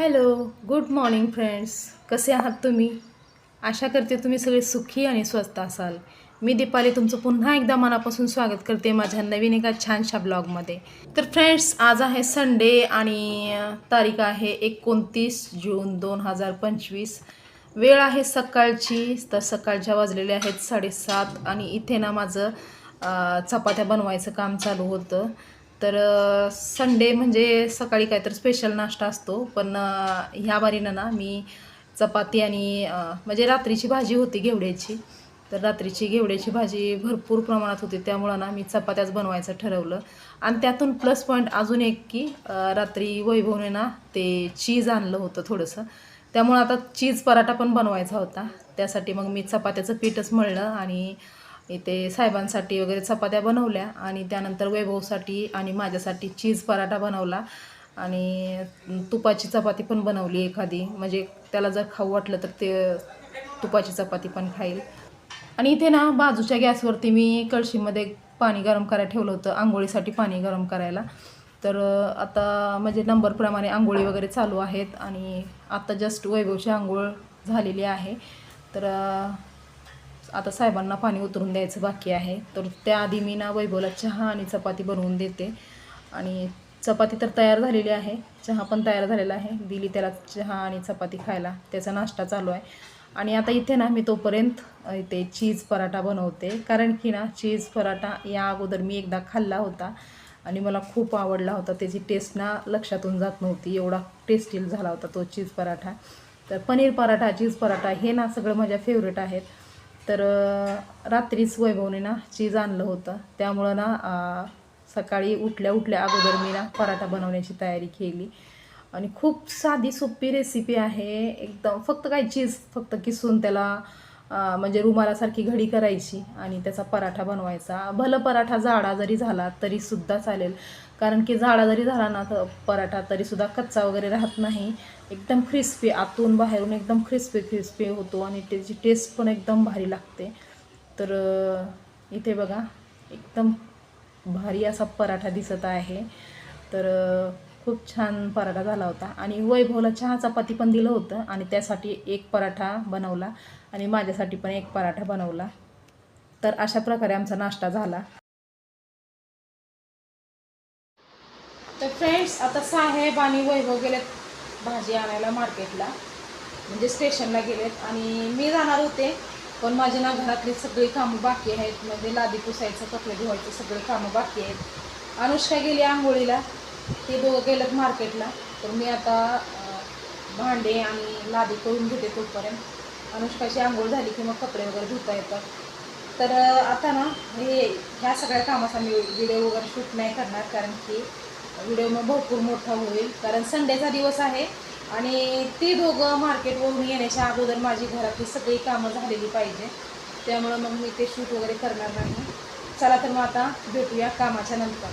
Hello good morning friends कसे आहात तुम्ही? आशा करते तुम्ही सगळे सुखी आणि स्वस्त असाल. मी दीपाली तुमचं पुन्हा एकदा मनापासून स्वागत करते माझ्या नवीन एका छानशा ब्लॉगमध्ये. तर फ्रेंड्स आज आहे संडे आणि तारीख आहे एकोणतीस जून दोन हजार पंचवीस. वेळ आहे सकाळची तर सकाळच्या वाजलेल्या आहेत साडेसात आणि इथे ना माझं चपात्या बनवायचं काम चालू होतं. तर संडे म्हणजे सकाळी काहीतरी स्पेशल नाश्ता असतो. पण ह्या बारीनं ना मी चपाती आणि म्हणजे रात्रीची भाजी होती घेवड्याची. तर रात्रीची घेवड्याची भाजी भरपूर प्रमाणात होती. त्यामुळं ना मी चपात्याच बनवायचं ठरवलं. आणि त्यातून प्लस पॉईंट अजून एक की रात्री वैभवने ना ते चीज आणलं होतं थोडंसं. त्यामुळं आता चीज पराठा पण बनवायचा होता. त्यासाठी मग मी चपात्याचं पीठच मळलं आणि इथे साहेबांसाठी वगैरे चपात्या बनवल्या आणि त्यानंतर वैभवसाठी आणि माझ्यासाठी चीज पराठा बनवला. आणि तुपाची चपाती पण बनवली एखादी. म्हणजे त्याला जर खाऊ वाटलं तर ते तुपाची चपाती पण खाईल. आणि इथे ना बाजूच्या गॅसवरती मी कळशीमध्ये पाणी गरम करायला ठेवलं होतं. आंघोळीसाठी पाणी गरम करायला. तर आता म्हणजे नंबरप्रमाणे आंघोळी वगैरे चालू आहेत आणि आता जस्ट वैभवची आंघोळ झालेली आहे. तर आता साहेबांना पाणी उतरून द्यायचं बाकी आहे. तर त्याआधी मी ना वैभवला चहा आणि चपाती बनवून देते. आणि चपाती तर तयार झालेली आहे. चहा पण तयार झालेला आहे. दिली त्याला चहा आणि चपाती खायला. त्याचा नाश्ता चालू आहे. आणि आता इथे ना मी तोपर्यंत इथे चीज पराठा बनवते. कारण की ना चीज पराठा या अगोदर मी एकदा खाल्ला होता. आणि मला खूप आवडला होता. त्याची टेस्ट ना लक्षातून जात नव्हती. एवढा टेस्टी झाला होता तो चीज पराठा. तर पनीर पराठा चीज पराठा हे ना सगळं माझ्या फेवरेट आहेत. तर रात्रीच वैभवने ना चीज आणलं होतं. त्यामुळं ना सकाळी उठल्या उठल्या अगोदर मी ना पराठा बनवण्याची तयारी केली. आणि खूप साधी सोपी रेसिपी आहे. एकदम फक्त काय चीज फक्त किसून त्याला म्हणजे रुमालासारखी घडी करायची आणि त्याचा पराठा बनवायचा. भलं पराठा जाडा जरी झाला तरीसुद्धा चालेल. कारण की जाडा जरी झाला ना तर पराठा तरीसुद्धा कच्चा वगैरे राहत नाही. एकदम क्रिस्पी आतून बाहेरून एकदम क्रिस्पी क्रिस्पी होतो आणि त्याची टेस्ट पण एकदम भारी लागते. तर इथे बघा एकदम भारी असा पराठा दिसत आहे. तर खूप छान पराठा झाला होता. आणि वैभवला चहा चपाती पण दिलं होतं आणि त्यासाठी एक पराठा बनवला. आणि माझ्यासाठी पण एक पराठा बनवला. तर अशा प्रकारे आमचा नाश्ता झाला. तर फ्रेंड्स आता साहेब आणि वैभव गेलेत भाजी आणायला मार्केटला. म्हणजे स्टेशनला गेलेत. आणि मी जाणार होते पण माझे ना घरातली सगळी कामं बाकी आहेत. म्हणजे लादी पुसायचं कपडे धुवायचं सगळे कामं बाकी आहेत. अनुष्का गेली आंघोळीला. ते दोघं गेलेत मार्केटला. तर मी आता भांडे आणि लादी करून घेते तोपर्यंत. अनुष्काची आंघोळ झाली की मग कपडे वगैरे धुता येतात. तर आता ना हे ह्या सगळ्या कामाचा मी व्हिडिओ वगैरे शूट नाही करणार कारण की व्हिडिओ मग भरपूर मोठा होईल. कारण संडेचा दिवस आहे आणि ते दोघं मार्केटवरून येण्याच्या अगोदर माझी घरातली सगळी कामं झालेली पाहिजे. त्यामुळं मग मी ते शूट वगैरे करणार नाही. चला तर मग आता भेटूया कामाच्या नंतर.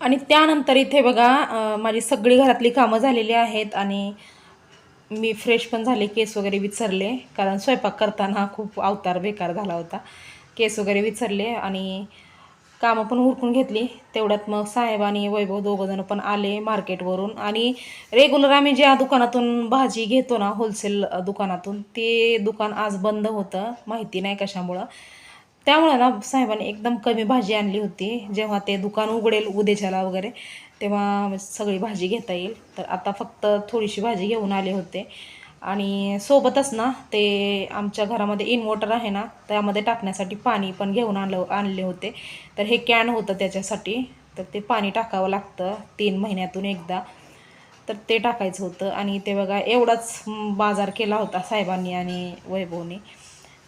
आणि त्यानंतर इथे बघा माझी सगळी घरातली कामं झालेली आहेत आणि मी फ्रेश पण झाले केस वगैरे विचारले कारण स्वयंपाक करताना खूप अवतार बेकार झाला होता. केस वगैरे विचारले आणि कामं पण उरकून घेतली. तेवढ्यात मग साहेब आणि वैभव दोघंजणं पण आले मार्केटवरून. आणि रेग्युलर आम्ही ज्या दुकानातून भाजी घेतो ना होलसेल दुकानातून ते दुकान आज बंद होतं. माहिती नाही कशामुळं. त्यामुळं ना साहेबांनी एकदम कमी भाजी आणली होती. जेव्हा ते दुकान उघडेल उद्याच्याला वगैरे. तेव्हा सगळी भाजी घेता येईल. तर आता फक्त थोडीशी भाजी घेऊन आले होते. आणि सोबतच ना ते आमच्या घरामध्ये इन्व्हर्टर आहे ना त्यामध्ये टाकण्यासाठी पाणी पण घेऊन आणलं आणले होते. तर हे कॅन होतं त्याच्यासाठी. तर ते पाणी टाकावं लागतं तीन महिन्यातून एकदा. तर ते टाकायचं होतं. आणि ते बघा एवढाच बाजार केला होता साहेबांनी आणि वैभवनी.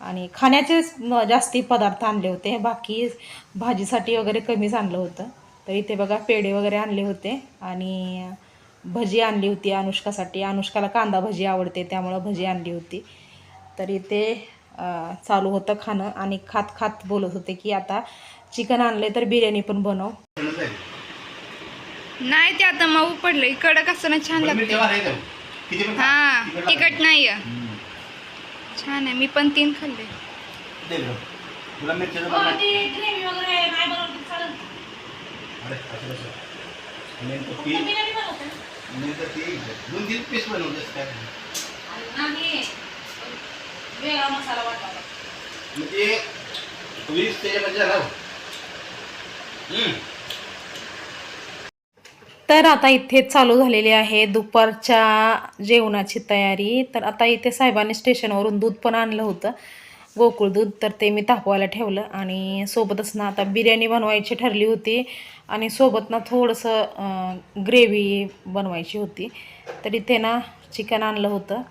आणि खाण्याचेच जास्ती पदार्थ आणले होते. बाकी भाजीसाठी वगैरे कमीच आणलं होतं. तर इथे बघा पेढे वगैरे आणले होते आणि भजी आणली होती अनुष्कासाठी. अनुष्काला कांदा भजी आवडते त्यामुळं भजी आणली होती. तर इथे चालू होतं खाणं आणि खात खात बोलत होते की आता चिकन आणले तर बिर्याणी पण बनव. नाही ते आता मऊ पडलंय. कडक असताना छान लागते हा तिखट नाही छान आहे. मी पण तीन खाल्ले. नेमकं तर दोन तीन पीस काय वेगळा मसाला म्हणजे वीस त्याच्यामध्ये तर आता इथे चालू झालेली आहे दुपारच्या जेवणाची तयारी. तर आता इथे साहेबांनी स्टेशनवरून दूध पण आणलं होतं. गोकुळ दूध तर ते मी तापवायला ठेवलं आणि सोबतच ना आता बिर्याणी बनवायची ठरली होती आणि सोबत ना थोडंसं ग्रेव्ही बनवायची होती. तर इथे ना चिकन आणलं होतं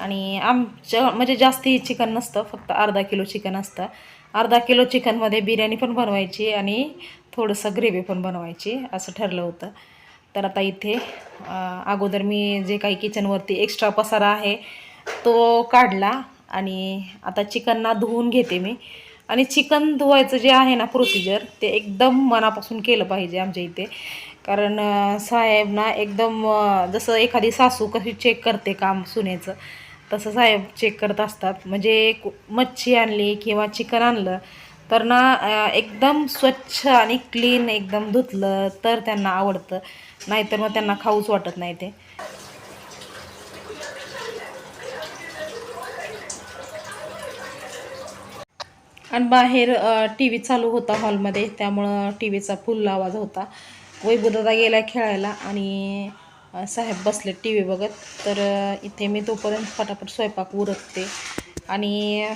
आणि आमच्या म्हणजे जास्ती चिकन नसतं फक्त अर्धा किलो चिकन असतं. अर्धा किलो चिकनमध्ये बिर्याणी पण बनवायची आणि थोडंसं ग्रेव्ही पण बनवायची असं ठरलं होतं. तर आता इथे अगोदर मी जे काही किचनवरती एक्स्ट्रा पसारा आहे तो काढला आणि आता चिकनना धुवून घेते मी. आणि चिकन धुवायचं जे आहे ना प्रोसिजर ते एकदम मनापासून केलं पाहिजे आमच्या इथे. कारण साहेब ना एकदम जसं एखादी सासू कशी चेक करते काम सुनेचं तसं साहेब चेक करत असतात. म्हणजे मच्छी आणली किंवा चिकन आणलं तर ना एकदम स्वच्छ आणि क्लीन एकदम धुतलं तर त्यांना आवडतं. नाहीतर मग त्यांना खाऊच वाटत नाही ते. आणि बाहेर टी व्ही चालू होता हॉलमध्ये त्यामुळं टी व्हीचा फुल आवाज होता. वैभवदादा गेला खेळायला आणि साहेब बसले टी व्ही बघत. तर इथे मी तोपर्यंत फटाफट स्वयंपाक उरकते. आणि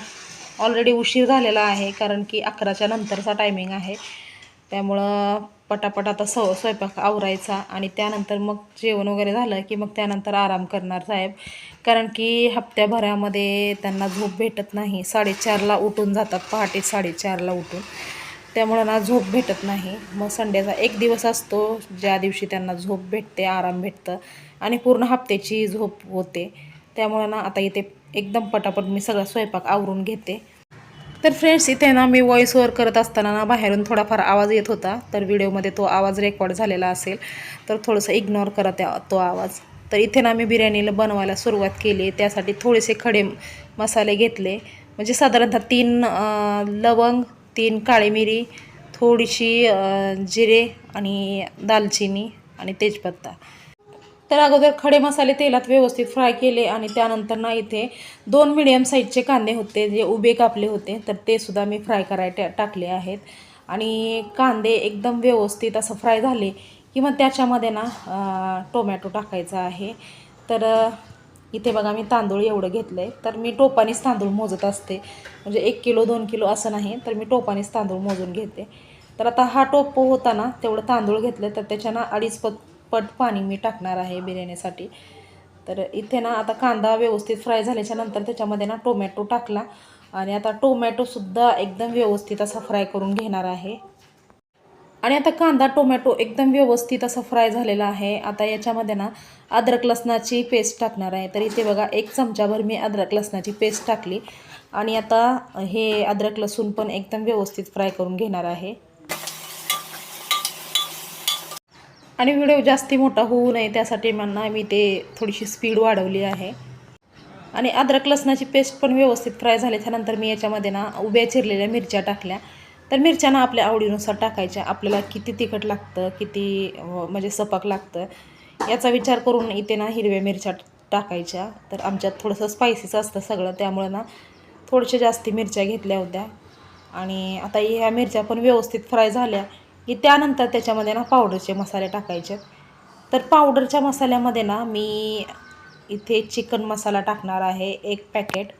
ऑलरेडी उशीर झालेला आहे कारण की अकराच्या नंतरचा टायमिंग आहे. त्यामुळं पटापट आता स स्वयंपाक आवरायचा आणि त्यानंतर मग जेवण वगैरे झालं की मग त्यानंतर आराम करणार साहेब. कारण की हप्त्याभरामध्ये त्यांना झोप भेटत नाही. साडेचारला उठून जातात पहाटे साडेचारला उठून. त्यामुळं ना झोप भेटत नाही. मग संडेचा एक दिवस असतो ज्या दिवशी त्यांना झोप भेटते आराम भेटतं आणि पूर्ण हप्त्याची झोप होते. त्यामुळं ना आता इथे एकदम पटापट मी सगळा स्वयंपाक आवरून घेते. तर फ्रेंड्स इथे ना मी वॉईस ओवर करत असताना ना बाहेरून थोडाफार आवाज येत होता. तर व्हिडिओमध्ये तो आवाज रेकॉर्ड झालेला असेल. तर थोडंसं इग्नोर करा त्या तो आवाज. तर इथे ना मी बिर्याणीला बनवायला सुरुवात केली. त्यासाठी थोडेसे खडे मसाले घेतले. म्हणजे साधारणतः तीन लवंग तीन काळी मिरी थोडीशी जिरे आणि दालचिनी आणि तेजपत्ता. तर अगोदर खडे मसाले तेलात व्यवस्थित फ्राय केले आणि त्यानंतर ना इथे दोन मिडियम साईजचे कांदे होते जे उभे कापले होते. तर ते सुद्धा मी फ्राय करायला टाकले आहेत. आणि कांदे एकदम व्यवस्थित असं फ्राय झाले की मग त्याच्यामध्ये ना टोमॅटो टाकायचा आहे. तर इथे बघा मी तांदूळ एवढं घेतलं आहे तर मी टोपानीच तांदूळ मोजत असते. म्हणजे एक किलो दोन किलो असं नाही तर मी टोपानीच तांदूळ मोजून घेते. तर आता हा टोप होता ना तेवढं तांदूळ घेतलं तर त्याच्यानं अडीच पत पट पाणी मी टाकणार आहे बिर्याणीसाठी. तर इथे ना आता कांदा व्यवस्थित फ्राय झाल्याच्यानंतर त्याच्यामध्ये ना टोमॅटो टाकला आणि आता टोमॅटोसुद्धा एकदम व्यवस्थित असा फ्राय करून घेणार आहे. आणि आता कांदा टोमॅटो एकदम व्यवस्थित असा फ्राय झालेला आहे. आता याच्यामध्ये ना अद्रक लसणाची पेस्ट टाकणार आहे. तर इथे बघा एक चमचाभर मी अद्रक लसणाची पेस्ट टाकली. आणि आता हे अद्रक लसूण पण एकदम व्यवस्थित फ्राय करून घेणार आहे. आणि व्हिडिओ जास्ती मोठा होऊ नये त्यासाठी म्हणा मी ते थोडीशी स्पीड वाढवली आहे. आणि अद्रक लसणाची पेस्ट पण व्यवस्थित फ्राय झाल्याच्यानंतर मी याच्यामध्ये ना उभ्या चिरलेल्या मिरच्या टाकल्या. तर मिरच्या ना आपल्या आवडीनुसार टाकायच्या. आपल्याला किती तिखट लागतं किती म्हणजे सपक लागतं याचा विचार करून इथे ना हिरव्या मिरच्या टाकायच्या. तर आमच्यात थोडंसं स्पायसीचं असतं सगळं. त्यामुळं ना थोडशा जास्ती मिरच्या घेतल्या होत्या. आणि आता ह्या मिरच्या पण व्यवस्थित फ्राय झाल्या. की त्यानंतर त्याच्यामध्ये ना पावडरचे मसाले टाकायचे. तर पावडरच्या मसाल्यामध्ये ना मी इथे चिकन मसाला टाकणार आहे एक पॅकेट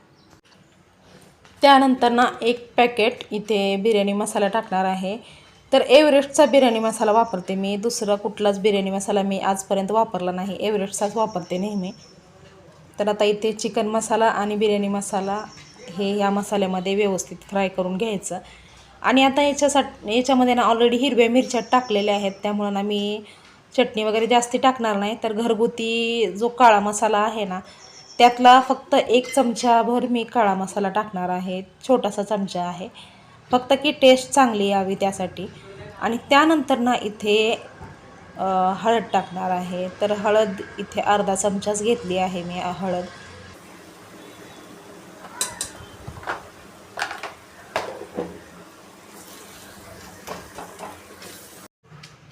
त्यानंतर ना एक पॅकेट इथे बिर्याणी मसाला टाकणार आहे. तर एव्हरेस्टचा बिर्याणी मसाला वापरते मी. दुसरा कुठलाच बिर्याणी मसाला मी आजपर्यंत वापरला नाही. एव्हरेस्टचाच वापरते नेहमी. तर आता इथे चिकन मसाला आणि बिर्याणी मसाला हे या मसाल्यामध्ये व्यवस्थित फ्राय करून घ्यायचं. आणि आता याच्यासाठी याच्यामध्ये ना ऑलरेडी हिरव्या मिरच्या टाकलेल्या आहेत. त्यामुळं ना मी चटणी वगैरे जास्ती टाकणार नाही. तर घरगुती जो काळा मसाला आहे ना त्यातला फक्त एक चमचाभर मी काळा मसाला टाकणार आहे. छोटासा चमचा आहे. फक्त की टेस्ट चांगली यावी त्यासाठी. आणि त्यानंतर ना इथे हळद टाकणार आहे. तर हळद इथे अर्धा चमचाच घेतली आहे मी हळद.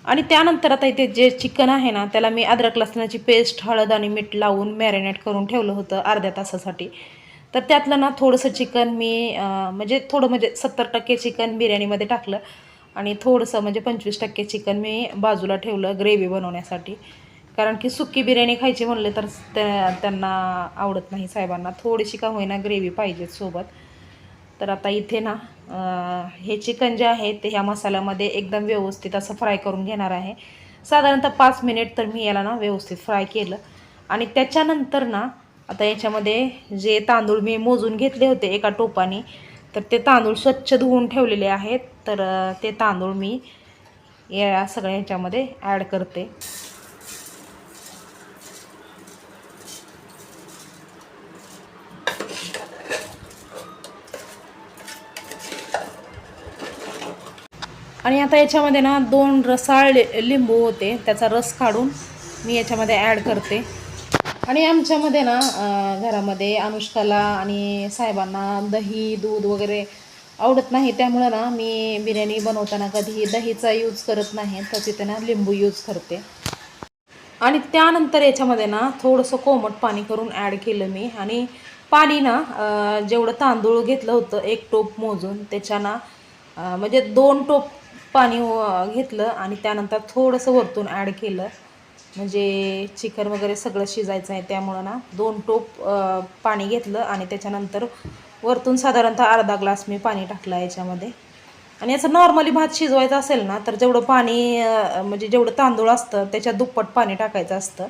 आणि त्यानंतर आता इथे जे चिकन आहे ना त्याला मी अद्रक लसणाची पेस्ट हळद आणि मीठ लावून मॅरिनेट करून ठेवलं होतं अर्ध्या तासासाठी. तर त्यातलं ना थोडंसं चिकन मी म्हणजे थोडं म्हणजे सत्तर टक्के चिकन बिर्याणीमध्ये टाकलं आणि थोडंसं म्हणजे पंचवीस टक्के चिकन मी बाजूला ठेवलं ग्रेव्ही बनवण्यासाठी. कारण की सुकी बिर्याणी खायची म्हणले तर त्या त्यांना आवडत नाही साहेबांना. थोडीशी का होईना ग्रेव्ही पाहिजे सोबत. तर आता इथे ना हे चिकन जे आहे ते ह्या मसाल्यामध्ये एकदम व्यवस्थित असं फ्राय करून घेणार आहे. साधारणतः पाच मिनिट तर मी याला ना व्यवस्थित फ्राय केलं. आणि त्याच्यानंतर ना आता याच्यामध्ये जे तांदूळ मी मोजून घेतले होते एका टोपाने तर ते तांदूळ स्वच्छ धुवून ठेवलेले आहेत. तर ते तांदूळ मी या सगळ्या ह्याच्यामध्ये ॲड करते. आणि आता याच्यामध्ये ना दोन रसाळ लि- लिंबू होते त्याचा रस काढून मी याच्यामध्ये ॲड करते. आणि आमच्यामध्ये ना घरामध्ये अनुष्काला आणि साहेबांना दही दूध वगैरे आवडत नाही त्यामुळं ना मी बिर्याणी बनवताना कधी दहीचा यूज करत नाही तर तिथे ना लिंबू यूज करते. आणि त्यानंतर याच्यामध्ये ना थोडंसं कोमट पाणी करून ॲड केलं मी. आणि पाणी ना जेवढं तांदूळ घेतलं होतं एक टोप मोजून त्याच्या ना म्हणजे दोन टोप पाणी घेतलं आणि त्यानंतर थोडंसं वरतून ॲड केलं. म्हणजे चिकन वगैरे सगळं शिजायचं आहे त्यामुळं ना दोन टोप पाणी घेतलं आणि त्याच्यानंतर वरतून साधारणतः अर्धा ग्लास मी पाणी टाकलं याच्यामध्ये. आणि असं नॉर्मली भात शिजवायचा असेल ना तर जेवढं पाणी म्हणजे जेवढं तांदूळ असतं त्याच्यात दुप्पट पाणी टाकायचं असतं.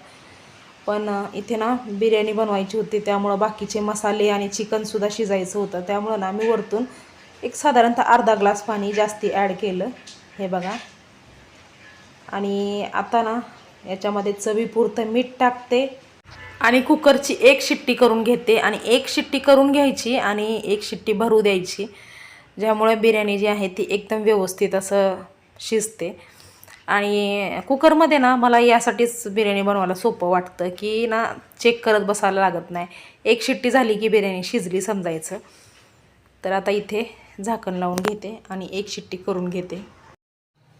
पण इथे ना बिर्याणी बनवायची होती त्यामुळं बाकीचे मसाले आणि चिकनसुद्धा शिजायचं होतं. त्यामुळं ना मी वरतून एक साधारणतः अर्धा ग्लास पाणी जास्ती ॲड केलं. हे बघा. आणि आता ना याच्यामध्ये चवीपुरतं मीठ टाकते. आणि कुकरची एक शिट्टी करून घेते. आणि एक शिट्टी करून घ्यायची आणि एक शिट्टी भरू द्यायची. ज्यामुळे बिर्याणी जी आहे ती एकदम व्यवस्थित असं शिजते. आणि कुकरमध्ये ना मला यासाठीच बिर्याणी बनवायला सोपं वाटतं की ना चेक करत बसायला लागत नाही. एक शिट्टी झाली की बिर्याणी शिजली समजायचं. तर आता इथे झाकण लावून घेते आणि एक शिट्टी करून घेते.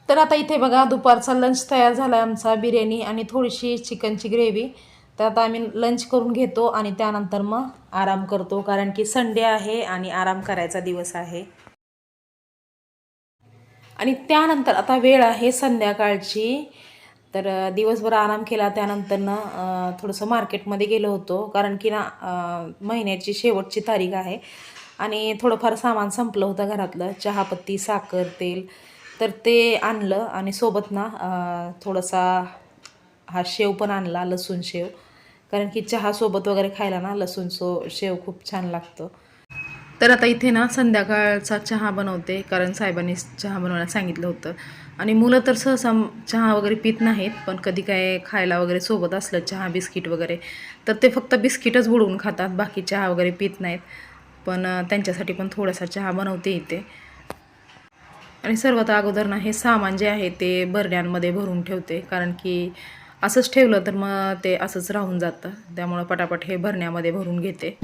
तर आता इथे बघा दुपारचा लंच तयार झाला आहे आमचा बिर्याणी आणि थोडीशी चिकनची ग्रेव्ही तर आता आम्ही लंच करून घेतो आणि त्यानंतर मग आराम करतो कारण की संडे आहे आणि आराम करायचा दिवस आहे. आणि त्यानंतर आता वेळ आहे संध्याकाळची. तर दिवसभर आराम केला त्यानंतरनं थोडंसं मार्केटमध्ये गेलो होतो कारण की ना महिन्याची शेवटची तारीख आहे. आणि थोडंफार सामान संपलं होतं घरातलं. चहापत्ती साखर तेल. तर ते आणलं आणि सोबत ना थोडासा हा शेव पण आणला लसूण शेव. कारण की चहासोबत वगैरे खायला ना लसूण सो शेव खूप छान लागतं. तर आता इथे ना संध्याकाळचा चहा बनवते कारण साहेबांनी चहा बनवायला सांगितलं होतं. आणि मुलं तर सहसा चहा वगैरे पित नाहीत पण कधी काय खायला वगैरे सोबत असलं चहा बिस्किट वगैरे तर ते फक्त बिस्किटच बुडवून खातात बाकी चहा वगैरे पित नाहीत. पण त्यांच्यासाठी पण थोडासा चहा बनवते इथे. आणि सर्वात अगोदर ना हे सामान जे आहे ते बरण्यांमध्ये भरून ठेवते. कारण की असंच ठेवलं तर मग ते असंच राहून जातं. त्यामुळं पटापट हे भरण्यामध्ये भरून घेते.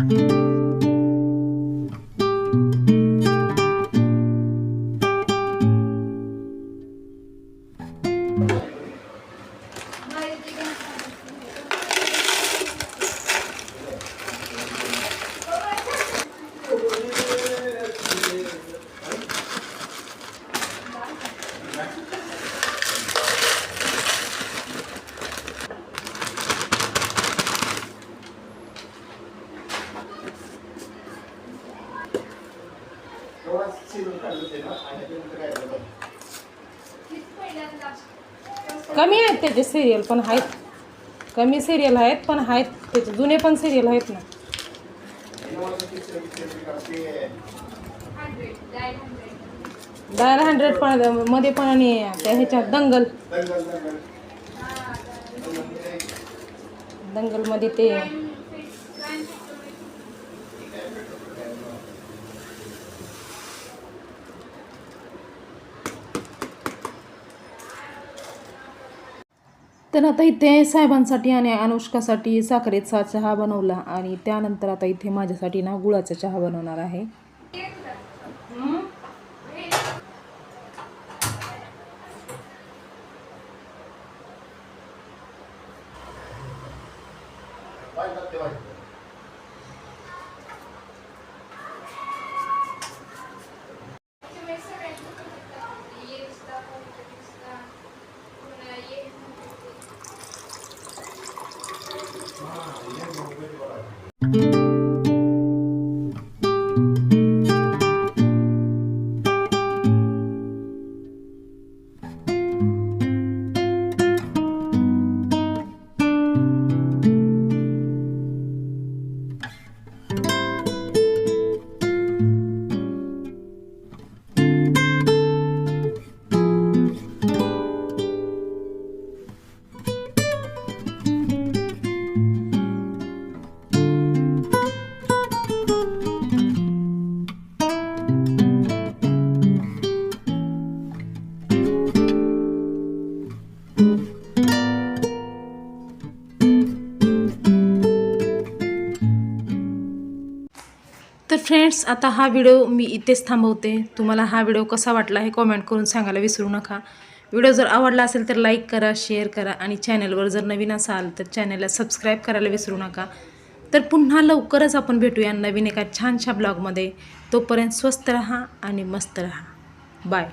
कमी आहेत त्याचे सिरियल पण आहेत. कमी सिरियल आहेत पण आहेत. त्याचे जुने पण सिरियल आहेत ना. डायल हंड्रेड पण मध्ये पण आणि त्या ह्याच्यात दंगल. दंगलमध्ये ते तर आता इथे साहेबांसाठी आणि अनुष्कासाठी साखरेचा चहा बनवला आणि त्यानंतर आता इथे माझ्यासाठी ना गुळाचा चहा बनवणार आहे. तर फ्रेंड्स आता हा व्हिडिओ मी इथेच थांबवते. तुम्हाला हा व्हिडिओ कसा वाटला हे कॉमेंट करून सांगायला विसरू नका. व्हिडिओ जर आवडला असेल तर लाईक करा शेअर करा आणि चॅनलवर जर नवीन असाल तर चॅनलला सबस्क्राईब करायला विसरू नका. तर पुन्हा लवकरच आपण भेटूया नवीन एका छानशा ब्लॉगमध्ये तोपर्यंत स्वस्त रहा आणि मस्त रहा. बाय